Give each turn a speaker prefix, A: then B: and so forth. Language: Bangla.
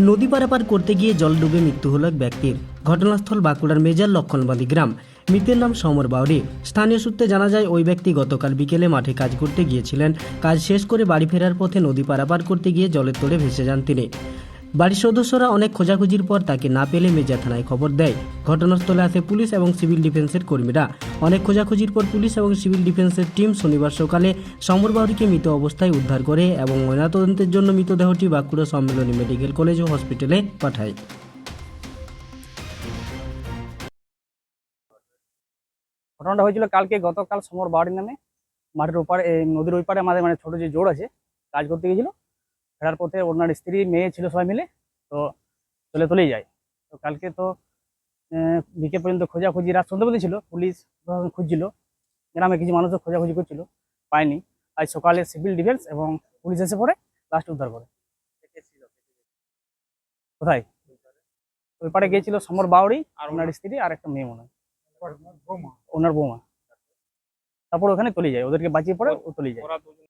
A: নদী পারাপার করতে গিয়ে জল ডুবে মৃত্যু হল এক ব্যক্তির। ঘটনাস্থল বাঁকুড়ার মেজার লক্ষণবাদী গ্রাম। মৃতের নাম সমর বাউরি। স্থানীয় সূত্রে জানা যায়, ওই ব্যক্তি গতকাল বিকেলে মাঠে কাজ করতে গিয়েছিলেন। কাজ শেষ করে বাড়ি ফেরার পথে নদী পারাপার করতে গিয়ে জলের তোড়ে ভেসে যান তিনি। বাড়ির সদস্যরা অনেক খোঁজাখুঁজির পর তাকে না পেলে মেজা থানায় খবর দেয়। ঘটনাস্থলে আসে পুলিশ এবং সিভিল ডিফেন্সের কর্মীরা। অনেক খোঁজাখুঁজির পর পুলিশ এবং সিভিল ডিফেন্সের টিম শনিবার সকালে সমর মৃত অবস্থায় উদ্ধার করে এবং ময়নাতদন্তের জন্য মৃতদেহটি বাঁকুড়া সম্মেলনী মেডিকেল কলেজ ও হসপিটালে পাঠায়।
B: ঘটনাটা হয়েছিল কালকে, গতকাল সমর নামে। মাঠের ওপারে নদীর ওই পারে আমাদের মানে ছোট যে জোর আছে, কাজ করতে গেছিল। ফেরার পথে ওনার স্ত্রী মেয়ে ছিল সবাই মিলে তো চলে চলেই যায়। তো কালকে তো বিকেল পর্যন্ত খোঁজাখুঁজি রাত সন্ধ্যে ছিল পুলিশ প্রশাসন খুঁজছিল গ্রামে কিছু মানুষও খোঁজাখুঁজি করছিল পায়নি। আজ সকালে সিভিল ডিফেন্স এবং পুলিশ এসে পরে লাস্ট উদ্ধার করে। কোথায়? ওই পারে গিয়েছিল সমর বাউরি আর ওনার স্ত্রী আর একটা মেয়ে মনে হয়। ওনার বৌমা। তারপর ওখানে চলে যায় ওদেরকে বাঁচিয়ে পড়ে ও চলে যায়।